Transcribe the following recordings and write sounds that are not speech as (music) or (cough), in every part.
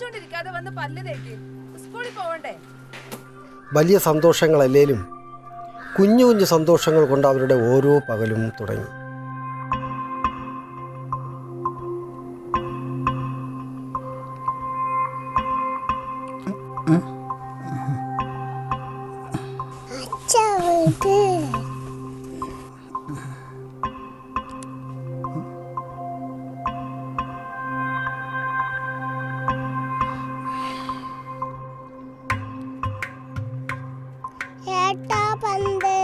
ചിരിച്ചോണ്ടിരിക്കാതെ വന്ന് പല്ല് തേക്ക്. സ്കൂളിൽ പോവണ്ടേ? വലിയ സന്തോഷങ്ങളല്ലേലും കുഞ്ഞു കുഞ്ഞു സന്തോഷങ്ങൾ കൊണ്ട് അവരുടെ ഓരോ പകലും തുടങ്ങി. ഏട്ടാ പന്ത്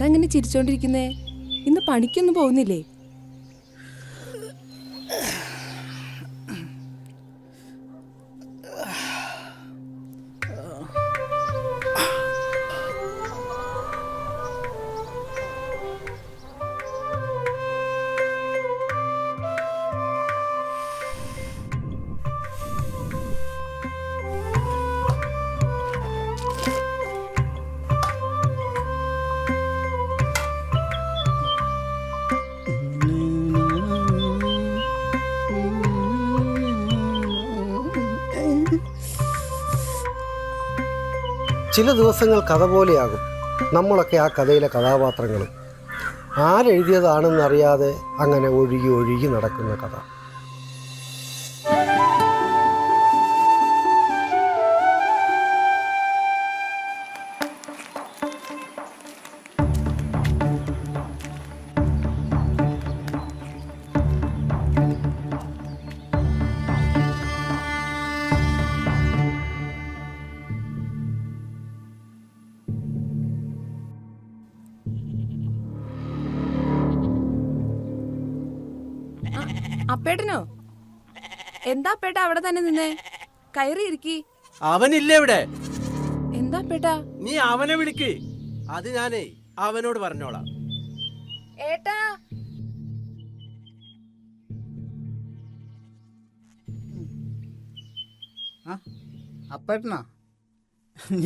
എന്താ ഇങ്ങനെ ചിരിച്ചോണ്ടിരിക്കുന്നേ? ഇന്ന് പണിക്കൊന്നും പോകുന്നില്ലേ? ചില ദിവസങ്ങൾ കഥ പോലെയാകും. നമ്മളൊക്കെ ആ കഥയിലെ കഥാപാത്രങ്ങളും. ആരെഴുതിയതാണെന്നറിയാതെ അങ്ങനെ ഒഴുകി ഒഴുകി നടക്കുന്ന കഥ. അപ്പേട്ടനോ? എന്താ പേട്ട അവിടെ തന്നെ നിന്നേ? കയറി ഇരിക്കി. അവനില്ല ഇവിടെ? എന്താ പേട്ട നീ അവനെ വിളിക്ക്. അത് ഞാനേ അവനോട് പറഞ്ഞോളാം. ഏട്ടാ. ആ അപ്പേട്ടനാ?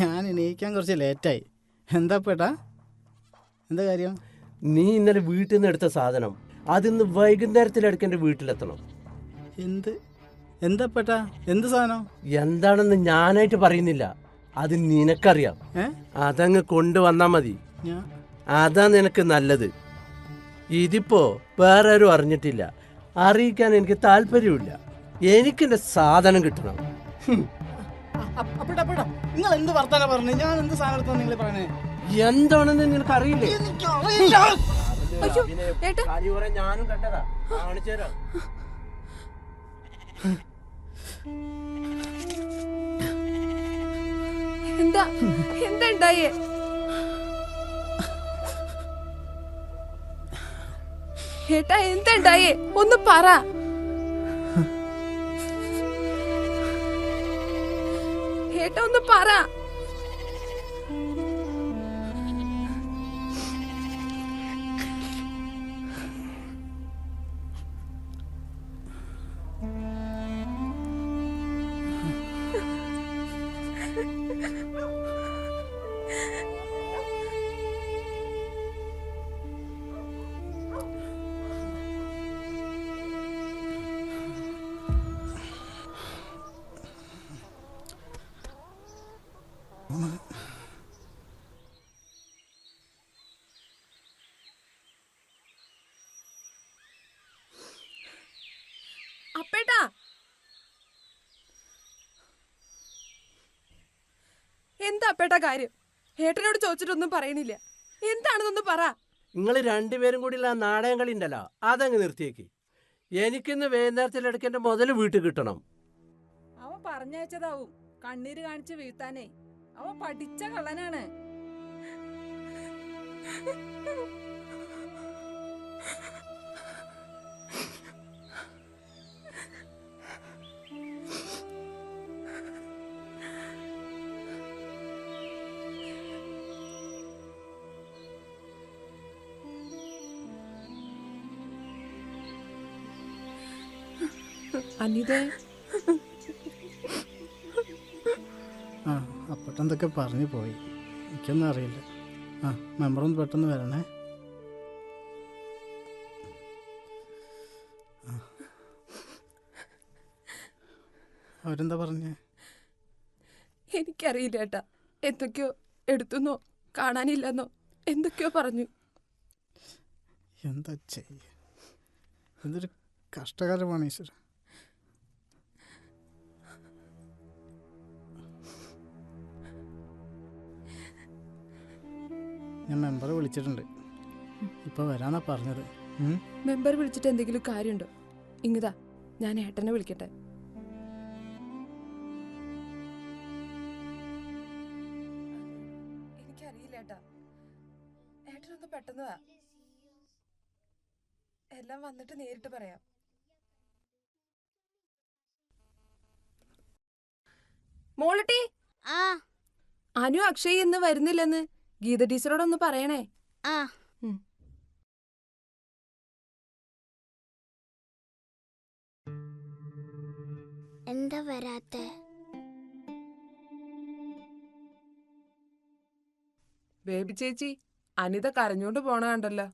ഞാൻ എണീക്കാൻ കുറച്ച് ലേറ്റായി. എന്താ പേട്ടാ എന്താ കാര്യം? നീ ഇന്നലെ വീട്ടിൽ നിന്ന് എടുത്ത സാധനം അതിന്ന് വൈകുന്നേരത്തിലടക്ക് എന്റെ വീട്ടിലെത്തണം. എന്ത്? എന്താ അപ്പേട്ടാ എന്ത് സാധനം? എന്താണെന്ന് ഞാനായിട്ട് പറയുന്നില്ല. അത് നിനക്കറിയാം. അതങ്ങ് കൊണ്ടുവന്നാ മതി. അതാ നിനക്ക് നല്ലത്. ഇതിപ്പോ വേറെ ആരും അറിഞ്ഞിട്ടില്ല. അറിയിക്കാൻ എനിക്ക് താല്പര്യമില്ല എനിക്കെന്റെ സാധനം കിട്ടണം. നിങ്ങൾ എന്ത് വർത്താനം പറഞ്ഞു? ഞാൻ എന്ത് സാധനം എടുത്താ നിങ്ങൾ പറയണേ? എന്താണെന്ന് നിനക്ക് അറിയില്ലേ ഞാനും കണ്ടതാ. കാണിച്ചു തരാം. എന്താ? എന്താ ഉണ്ടായേ? ഏട്ടാ എന്താ ഉണ്ടായേ? ഒന്ന് പറ. ഏട്ടാ ഒന്ന് പറ. എന്താ അപ്പേട്ട കാര്യം? ഏട്ടനോട് ചോദിച്ചിട്ടൊന്നും പറയണില്ല എന്താണെന്നൊന്ന് പറ. നിങ്ങൾ രണ്ടുപേരും കൂടി ആ നാടകം കളി ഉണ്ടല്ലോ അതങ്ങ് നിർത്തിയേക്ക്. എനിക്കിന്ന് വൈകുന്നേരത്തിൽ എടുക്കേണ്ട മുതൽ വീട്ടിൽ കിട്ടണം. അവൻ പറഞ്ഞയച്ചതാവും. കണ്ണീര് കാണിച്ച് വീഴ്ത്താനേ. അവൻ പഠിച്ച കള്ളനാണ്. (laughs) അനിതേ? ആ അപ്പട്ട എന്തൊക്കെ പറഞ്ഞു പോയി. എനിക്കൊന്നും അറിയില്ല. ആ മെമ്പറൊന്ന് പെട്ടെന്ന് വരണേ. അവരെന്താ പറഞ്ഞേ? എനിക്കറിയില്ല ഏട്ടാ. എന്തൊക്കെയോ എടുത്തുന്നോ കാണാനില്ലെന്നോ എന്തൊക്കെയോ പറഞ്ഞു. എന്താ ചെയ്യ? എന്തൊരു കഷ്ടകാലമാണ് ഈശ്വര. ഞാൻ മെമ്പറെ വിളിച്ചിട്ടുണ്ട്. ഇപ്പൊ വരാന്നാ പറഞ്ഞത്. മെമ്പർ വിളിച്ചിട്ട് എന്തെങ്കിലും കാര്യമുണ്ടോ? ഇങ്ങതാ ഞാൻ ഏട്ടനെ വിളിക്കട്ടെ. എനിക്കറിയില്ല ഏട്ടാ. ഏട്ടനൊന്ന് പെട്ടെന്ന് വാ. എല്ലാം വന്നിട്ട് നേരിട്ട് പറയാം. മോളട്ടി? ആ. അനു അക്ഷയ് എന്ന് വരുന്നില്ലെന്ന്? ഗീത ടീച്ചറോടൊന്ന് പറയണേ. ആ. എന്താ വരാത്തെ? ബേബി ചേച്ചി അനിത കരഞ്ഞോണ്ട് പോണ കണ്ടല്ലോ.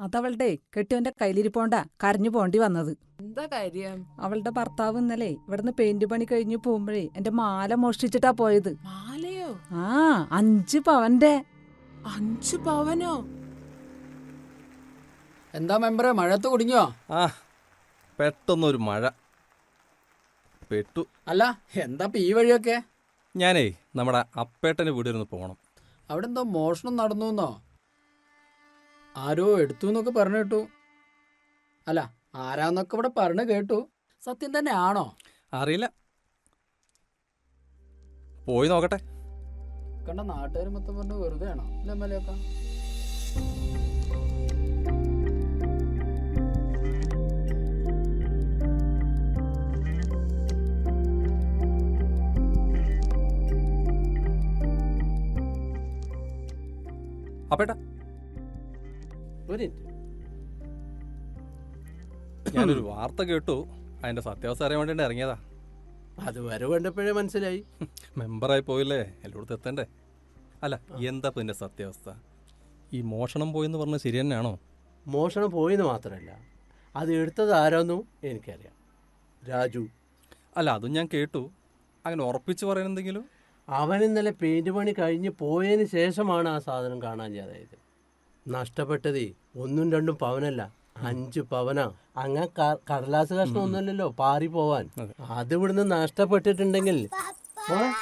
അതവളുടെ കെട്ടിയവന്റെ കയ്യിലിരിപ്പോണ്ട കരഞ്ഞു പോണ്ടി വന്നത്. എന്താ കാര്യം? അവളുടെ ഭർത്താവ് ഇന്നലെ ഇവിടുന്ന് പെയിന്റ് പണി കഴിഞ്ഞു പോകുമ്പോഴേ എന്റെ മാല മോഷ്ടിച്ചിട്ടാ പോയത്. മാലയോ ആ അഞ്ച് പവന്റെ. അഞ്ചു പവനോ? എന്താ മെമ്പറെ മഴത്ത് കുടുങ്ങിയോ? ആ പെട്ടെന്നൊരു മഴ. പെട്ടു. അല്ല എന്താ ഈ വഴിയൊക്കെ? ഞാനേ നമ്മുടെ അപ്പേട്ടന് വീട് പോണം. പോകണം അവിടെ എന്തോ മോഷണം നടന്നു എന്നോ ആരോ എടുത്തു എന്നൊക്കെ പറഞ്ഞു കേട്ടു. അല്ല ആരാന്നൊക്കെ ഇവിടെ പറഞ്ഞു കേട്ടു. സത്യം തന്നെ ആണോ അറിയില്ല. പോയി നോക്കട്ടെ. കണ്ട നാട്ടുകാർ മൊത്തം പറഞ്ഞു വെറുതെ ആണോ? അല്ലേ മലയൊക്കെ അപ്പേട്ട ഒരു ഞാനൊരു വാർത്ത കേട്ടു. അതിന്റെ സത്യാവസ്ഥ അറിയാൻ വേണ്ടി ഇറങ്ങിയതാ. അത് വരെ വേണ്ടപ്പോഴേ മനസ്സിലായി. മെമ്പറായി പോയില്ലേ? എല്ലായിടത്തും എത്തണ്ടേ? അല്ല എന്താ പിന്നെ സത്യാവസ്ഥ? ഈ മോഷണം പോയെന്ന് പറഞ്ഞ ശരി തന്നെയാണോ? മോഷണം പോയെന്ന് മാത്രമല്ല അത് എടുത്തത് ആരാന്നും എനിക്കറിയാം. രാജു. അല്ല അതും ഞാൻ കേട്ടു. അങ്ങനെ ഉറപ്പിച്ച് പറയണെന്തെങ്കിലും അവൻ ഇന്നലെ പെയിന്റ് പണി കഴിഞ്ഞ് പോയതിന് ശേഷമാണ് ആ സാധനം കാണാൻ ചെയ്തത് നഷ്ടപ്പെട്ടതേ ഒന്നും രണ്ടും പവനല്ല. അഞ്ച് പവന. അങ്ങ കടലാസ് കഷ്ണം ഒന്നുമില്ലല്ലോ പാറി പോവാൻ. അതെ. ഇവിടുന്ന് നഷ്ടപ്പെട്ടിട്ടുണ്ടെങ്കിൽ. മോളെ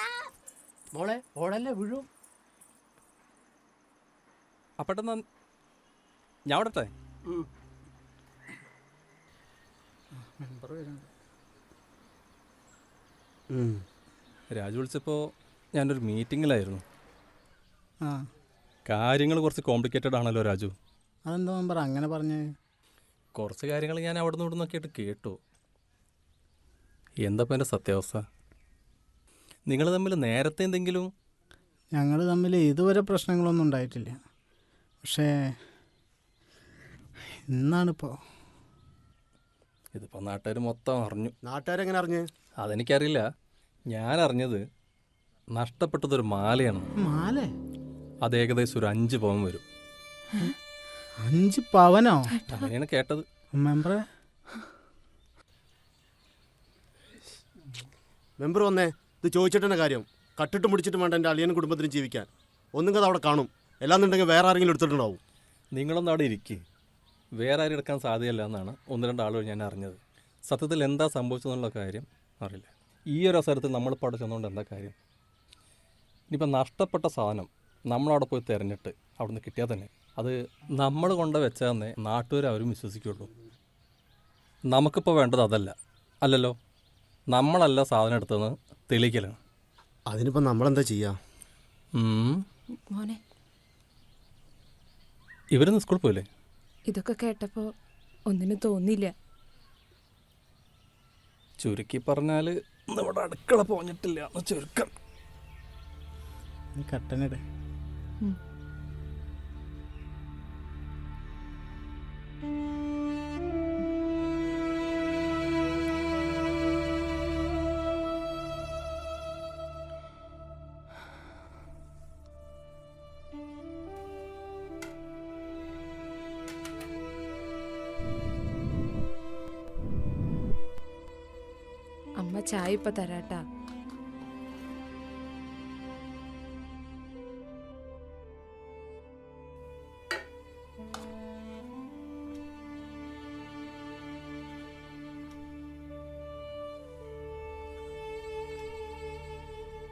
മോളെ ഓടല്ലേ വീഴും. ഞാൻ ഉം. രാജു വിളിച്ചപ്പോൾ ഞാനൊരു മീറ്റിങ്ങിലായിരുന്നു. ആ. കാര്യങ്ങൾ കുറച്ച് കോംപ്ലിക്കേറ്റഡ് ആണല്ലോ രാജു. അതെന്താ മെമ്പർ അങ്ങനെ പറഞ്ഞേ. കുറച്ച് കാര്യങ്ങൾ ഞാൻ അവിടെ നിന്ന് ഇവിടെ നിന്നൊക്കെ ആയിട്ട് കേട്ടു. എന്താ എന്റെ സത്യാവസ്ഥ? നിങ്ങൾ തമ്മിൽ നേരത്തെ എന്തെങ്കിലും? ഞങ്ങൾ തമ്മിൽ ഇതുവരെ പ്രശ്നങ്ങളൊന്നും ഉണ്ടായിട്ടില്ല. പക്ഷേ ഇന്നാണിപ്പോൾ ഇതിപ്പോൾ നാട്ടുകാർ മൊത്തം അറിഞ്ഞു. നാട്ടുകാരെങ്ങനെ അറിഞ്ഞ്? അതെനിക്കറിയില്ല. ഞാൻ അറിഞ്ഞത് നഷ്ടപ്പെട്ടതൊരു മാലയാണ്. മാല? അത് ഏകദേശം ഒരു അഞ്ച് പവൻ വരും. അഞ്ച് പവനോ? അങ്ങനെയാണ് കേട്ടത്. മെമ്പറെ? മെമ്പർ വന്നേ ഇത് ചോദിച്ചിട്ടുണ്ട് കാര്യം. കട്ടിട്ട് മുടിച്ചിട്ട് വേണ്ട എന്റെ അളിയനും കുടുംബത്തിനും ജീവിക്കാൻ. ഒന്നും കഥ അവിടെ കാണും. എല്ലാന്നുണ്ടെങ്കിൽ വേറെ ആരെങ്കിലും എടുത്തിട്ടുണ്ടാവും. നിങ്ങളൊന്നും അവിടെ ഇരിക്കും. വേറെ ആരും എടുക്കാൻ സാധ്യമല്ല എന്നാണ് ഒന്ന് രണ്ട് ആളുകൾ ഞാൻ അറിഞ്ഞത്. സത്യത്തിൽ എന്താ സംഭവിച്ചതെന്നുള്ള കാര്യം അറിയില്ല. ഈ ഒരു അവസരത്തിൽ നമ്മൾ അവിടെ ചെന്നുകൊണ്ട് എന്താ കാര്യം? ഇനിയിപ്പോൾ നഷ്ടപ്പെട്ട സാധനം നമ്മളവിടെ പോയി തിരഞ്ഞിട്ട് അവിടുന്ന് കിട്ടിയാൽ തന്നെ. അത് നമ്മൾ കൊണ്ട് വെച്ചാന്നേ നാട്ടുകാർ അവരും വിശ്വസിക്കുള്ളൂ. നമുക്കിപ്പോൾ വേണ്ടത് അതല്ല. അല്ലല്ലോ? നമ്മളല്ല സാധനം എടുത്തതെന്ന് തെളിയിക്കലാണ്. അതിനിപ്പോൾ നമ്മളെന്താ ചെയ്യാ? ഇവരൊന്നും മോനെ. ഇവരൊന്ന് സ്കൂളിൽ പോയില്ലേ? ഇതൊക്കെ കേട്ടപ്പോൾ ഒന്നിനും തോന്നിയില്ല. ചുരുക്കി പറഞ്ഞാൽ നമ്മുടെ അടുക്കള പോഞ്ഞിട്ടില്ല ചുരുക്കം. നീ കട്ടനിട്. ചായ ഇപ്പൊ തരാട്ടാ.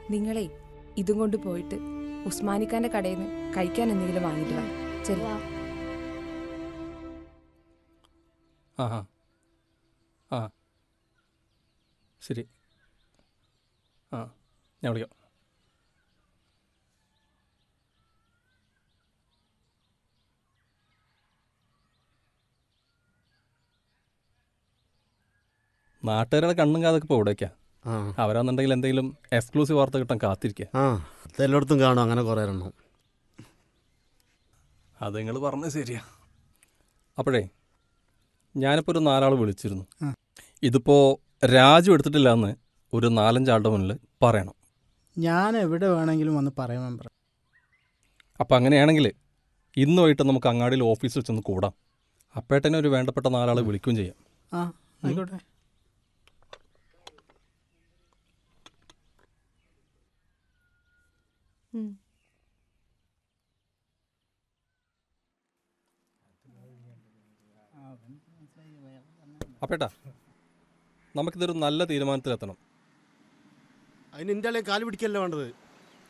നിങ്ങളെ ഇതും കൊണ്ട് പോയിട്ട് ഉസ്മാനിക്കാന്റെ കടയിൽ നിന്ന് കഴിക്കാൻ എന്തെങ്കിലും വാങ്ങിയിട്ട് വാ. ചെല്ല ആ ആ ആ ശരി. ആ ഞാൻ വിളിക്കാം. നാട്ടുകാരുടെ കണ്ണും കാതൊക്കെ ഇപ്പോൾ ഇവിടേക്കാ. ആ. അവരാന്നുണ്ടെങ്കിൽ എന്തെങ്കിലും എക്സ്ക്ലൂസീവ് വാർത്ത കിട്ടാൻ കാത്തിരിക്കുക ആ അതെല്ലായിടത്തും കാണും അങ്ങനെ കുറേ എണ്ണം. അത് നിങ്ങൾ പറഞ്ഞത് ശരിയാ. അപ്പോഴേ ഞാനിപ്പോൾ ഒരു നാലാൾ വിളിച്ചിരുന്നു. ഇതിപ്പോൾ രാജു എടുത്തിട്ടില്ല എന്ന് ഒരു നാലഞ്ചാളുടെ മുന്നിൽ പറയണം. ഞാൻ എവിടെ വേണമെങ്കിലും വന്ന് പറയാം മെമ്പർ അപ്പം അങ്ങനെയാണെങ്കിൽ ഇന്ന് വൈകിട്ട് നമുക്ക് അങ്ങാടിയിൽ ഓഫീസിൽ ചെന്ന് കൂടാം. അപ്പേട്ടനെ ഒരു വേണ്ടപ്പെട്ട നാലാളെ വിളിക്കുകയും ചെയ്യാം. ആ ആയിക്കോട്ടെ. അപ്പേട്ടാ നമുക്കിതൊരു നല്ല തീരുമാനത്തിലെത്തണം. അതിന് എന്റെ അല്ലെങ്കിൽ കാൽ പിടിക്കല്ലേ വേണ്ടത്?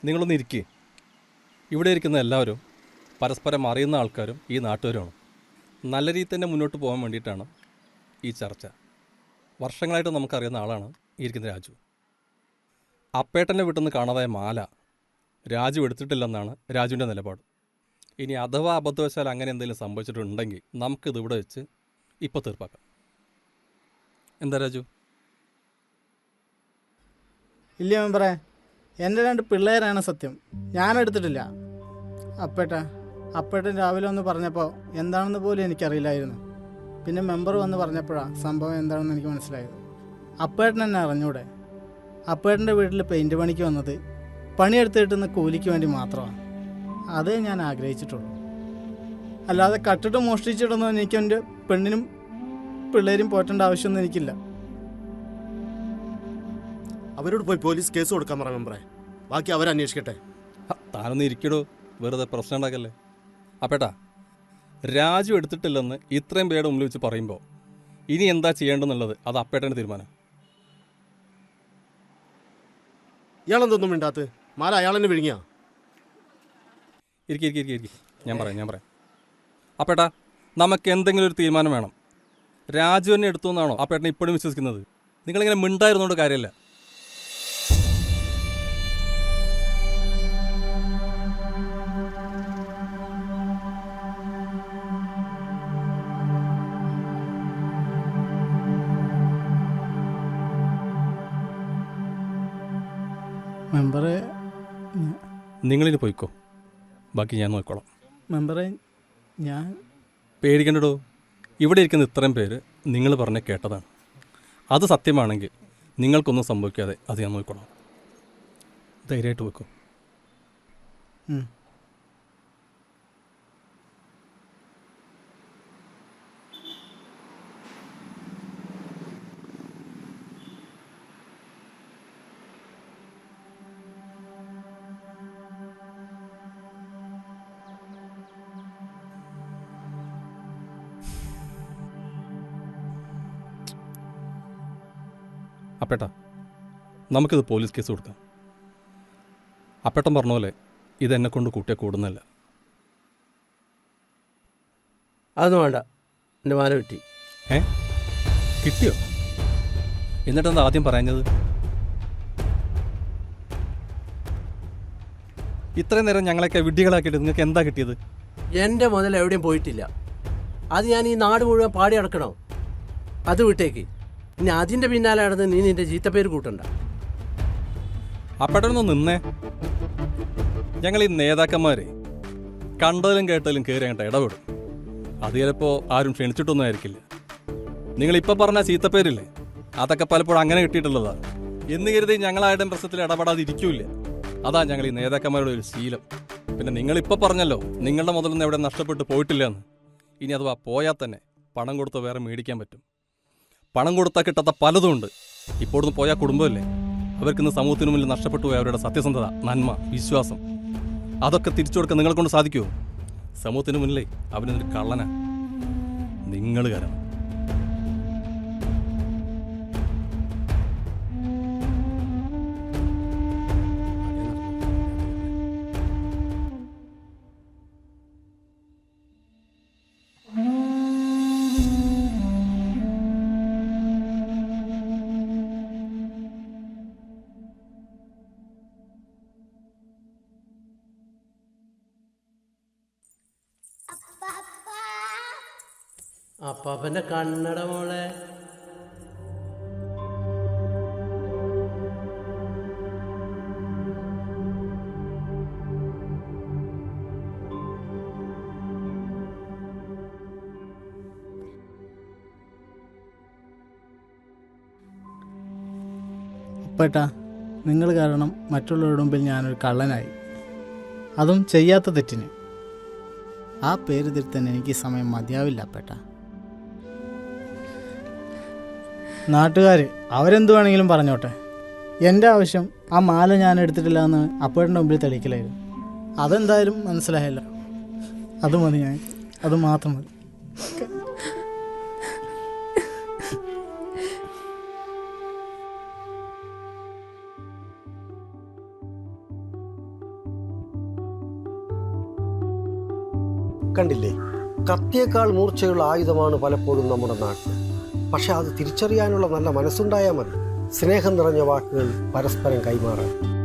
നിങ്ങളൊന്ന് ഇരിക്കേ. ഇവിടെ ഇരിക്കുന്ന എല്ലാവരും പരസ്പരം അറിയുന്ന ആൾക്കാരും ഈ നാട്ടുകാരുമാണ്. നല്ല രീതിയിൽ തന്നെ മുന്നോട്ട് പോകാൻ വേണ്ടിയിട്ടാണ് ഈ ചർച്ച. വർഷങ്ങളായിട്ട് നമുക്കറിയുന്ന ആളാണ് ഈ ഇരിക്കുന്ന രാജു. അപ്പേട്ടന്റെ വീട്ടിൽ നിന്ന് കാണാതായ മാല രാജു എടുത്തിട്ടില്ലെന്നാണ് രാജുവിന്റെ നിലപാട്. ഇനി അഥവാ അബദ്ധവശാൽ അങ്ങനെ എന്തെങ്കിലും സംഭവിച്ചിട്ടുണ്ടെങ്കിൽ നമുക്കിത് ഇവിടെ വെച്ച് ഇപ്പോൾ തീർപ്പാക്കാം. എന്താ രാജു? ഇല്ല മെമ്പറേ എന്റെ രണ്ട് പിള്ളേരാണ് സത്യം. ഞാൻ എടുത്തിട്ടില്ല അപ്പേട്ട അപ്പേട്ടൻ രാവിലെ ഒന്ന് പറഞ്ഞപ്പോൾ എന്താണെന്ന് പോലും എനിക്കറിയില്ലായിരുന്നു. പിന്നെ മെമ്പർ വന്ന് പറഞ്ഞപ്പോഴാണ് സംഭവം എന്താണെന്ന് എനിക്ക് മനസ്സിലായത്. അപ്പേട്ടൻ എന്നെ അറിഞ്ഞൂടെ? അപ്പേട്ടന്റെ വീട്ടിൽ പെയിന്റ് പണിക്ക് വന്നത് പണിയെടുത്ത് കിട്ടുന്ന കൂലിക്ക് വേണ്ടി മാത്രമാണ്. അതേ ഞാൻ ആഗ്രഹിച്ചിട്ടുള്ളൂ. അല്ലാതെ കട്ടിട്ട് മോഷ്ടിച്ചിട്ടൊന്നും എനിക്ക് എന്റെ പെണ്ണിനും പിള്ളേരും പോറ്റേണ്ട ആവശ്യമൊന്നും എനിക്കില്ല. അവരോട് പോയി പോലീസ് കേസ് കൊടുക്കാൻ പറയാൻ മെമ്പറേ. ബാക്കി അവരന്വേഷിക്കട്ടെ താനൊന്ന് ഇരിക്കടോ. വെറുതെ പ്രശ്നം ഉണ്ടാക്കല്ലേ. അപ്പേട്ടാ രാജു എടുത്തിട്ടില്ലെന്ന് ഇത്രയും പേരുടെ മുമ്പിൽ വെച്ച് പറയുമ്പോൾ ഇനി എന്താ ചെയ്യേണ്ടെന്നുള്ളത് അത് അപ്പേട്ടന്റെ തീരുമാനം. ഇയാളെന്തൊന്നും മിണ്ടാത്ത്? മാല അയാൾ തന്നെ വിഴുങ്ങിയാ? ഇരിക്കി ഇരിക്കി ഇരിക്കി ഇരിക്കി. ഞാൻ പറയാം ഞാൻ പറയാം. അപ്പേട്ടാ നമുക്ക് എന്തെങ്കിലും ഒരു തീരുമാനം വേണം. രാജു തന്നെ എടുത്തു എന്നാണോ അപ്പേട്ടനെ ഇപ്പോഴും വിശ്വസിക്കുന്നത്? നിങ്ങളിങ്ങനെ മിണ്ടായിരുന്നോണ്ട് കാര്യമില്ല മെമ്പറെ നിങ്ങളിന് പോയിക്കോ. ബാക്കി ഞാൻ നോക്കോളാം. മെമ്പറെ ഞാൻ പേടിക്കണ്ടടോ? ഇവിടെ ഇരിക്കുന്ന ഇത്രയും പേര് നിങ്ങൾ പറഞ്ഞ കേട്ടതാണ്. അത് സത്യമാണെങ്കിൽ നിങ്ങൾക്കൊന്നും സംഭവിക്കാതെ അത് ഞാൻ നോക്കോളാം. ധൈര്യമായിട്ട് വെക്കോ അപ്പേട്ടാ നമുക്കിത് പോലീസ് കേസ് കൊടുക്കാം. അപ്പേട്ടൻ പറഞ്ഞ പോലെ ഇതെന്നെ കൊണ്ട് കൂട്ടിയ കൂടുന്നല്ല അതൊന്നും വേണ്ട. എന്റെ മാല കിട്ടി. ഏ? കിട്ടിയോ? എന്നിട്ടെന്താ ആദ്യം പറഞ്ഞത് ഇത്രയും നേരം ഞങ്ങളൊക്കെ വിഡ്ഢികളാക്കിയിട്ട് നിങ്ങൾക്ക് എന്താ കിട്ടിയത്? എന്റെ മുതൽ എവിടെയും പോയിട്ടില്ല. അത് ഞാൻ ഈ നാട് മുഴുവൻ പാടി അടക്കണോ അത് വിട്ടേക്ക്. ഇനി അതിന്റെ പിന്നാലെ നടന്ന് നീ നിന്റെ ചീത്തപ്പേര് കൂട്ടണ്ട. അപ്പടൊന്ന് നിന്നേ. ഞങ്ങൾ ഈ നേതാക്കന്മാരെ കണ്ടതിലും കേട്ടതിലും കയറി അങ്ങോട്ട് ഇടപെടും. അത് ചിലപ്പോൾ ആരും ക്ഷണിച്ചിട്ടൊന്നും ആയിരിക്കില്ല. നിങ്ങൾ ഇപ്പം പറഞ്ഞ ചീത്തപ്പേരില്ലേ അതൊക്കെ പലപ്പോഴും അങ്ങനെ കിട്ടിയിട്ടുള്ളതാ. എന്ന് കരുതി ഞങ്ങളായിട്ടും പ്രശ്നത്തിൽ ഇടപെടാതെ ഇരിക്കൂല അതാ ഞങ്ങൾ ഈ നേതാക്കന്മാരുടെ ഒരു ശീലം. പിന്നെ നിങ്ങളിപ്പോൾ പറഞ്ഞല്ലോ നിങ്ങളുടെ മുതലൊന്നും എവിടെ നഷ്ടപ്പെട്ട് പോയിട്ടില്ല എന്ന്. ഇനി അഥവാ പോയാൽ തന്നെ പണം കൊടുത്ത് വേറെ മേടിക്കാൻ പറ്റും. പണം കൊടുത്താൽ കിട്ടാത്ത പലതും ഉണ്ട്. ഇപ്പോഴൊന്ന് പോയാൽ കുടുംബമല്ലേ? അവർക്കിന്ന് സമൂഹത്തിന് മുന്നിൽ നഷ്ടപ്പെട്ടു പോയ അവരുടെ സത്യസന്ധത നന്മ വിശ്വാസം അതൊക്കെ തിരിച്ചു കൊടുക്കാൻ നിങ്ങളെ കൊണ്ട് സാധിക്കുമോ സമൂഹത്തിന് മുന്നിലേ അവനൊരു കള്ളനാ. നിങ്ങൾ കാരണം. അപ്പാപ്പന്റെ കണ്ണട മോളെ. അപ്പേട്ടാ നിങ്ങൾ കാരണം മറ്റുള്ളവരുടെ മുമ്പിൽ ഞാനൊരു കള്ളനായി. അതും ചെയ്യാത്ത തെറ്റിന്. ആ പേര് തിരുത്താൻ എനിക്ക് സമയം മതിയാവില്ല അപ്പേട്ട നാട്ടുകാർ അവരെന്ത് വേണമെങ്കിലും പറഞ്ഞോട്ടെ. എന്റെ ആവശ്യം ആ മാല ഞാൻ എടുത്തിട്ടില്ല എന്ന് അപ്പേട്ടന്റെ മുമ്പിൽ തെളിയിക്കലായിരുന്നു. അതെന്തായാലും മനസ്സിലായല്ലോ. അത് മതി ഞാൻ. അത് മാത്രം മതി. കണ്ടില്ലേ? കത്തിയേക്കാൾ മൂർച്ചയുള്ള ആയുധമാണ് പലപ്പോഴും നമ്മുടെ നാട്ടിൽ പക്ഷെ അത് തിരിച്ചറിയാനുള്ള നല്ല മനസ്സുണ്ടായാൽ മതി. സ്നേഹം നിറഞ്ഞ വാക്കുകൾ പരസ്പരം കൈമാറാൻ.